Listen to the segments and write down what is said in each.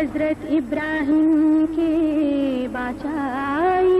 हजरत इब्राहिम के बाचाई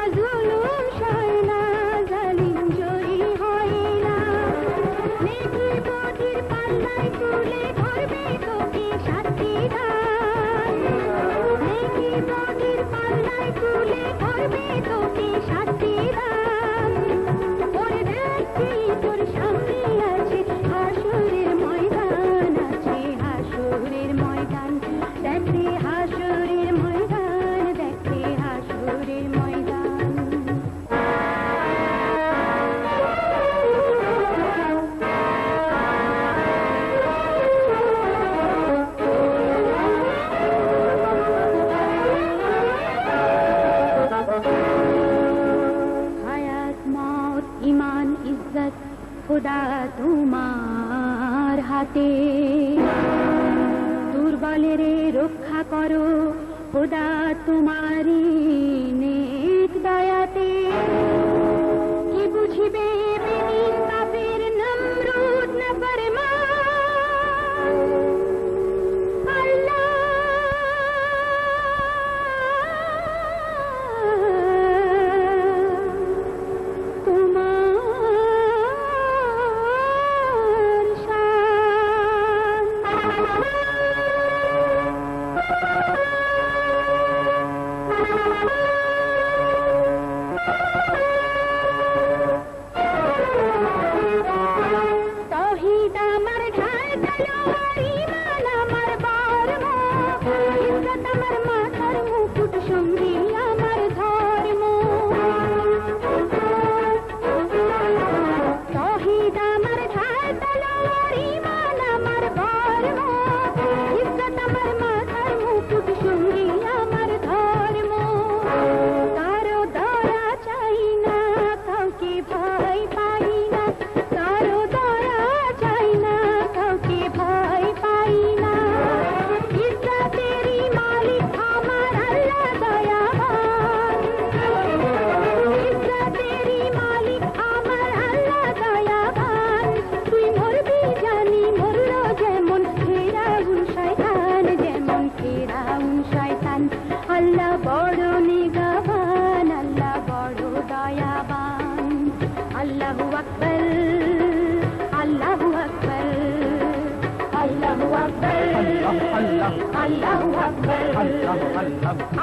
হাতে দুর্বলের রক্ষা করো খোদা তোমারি নেক দয়াতে কি বুঝিবে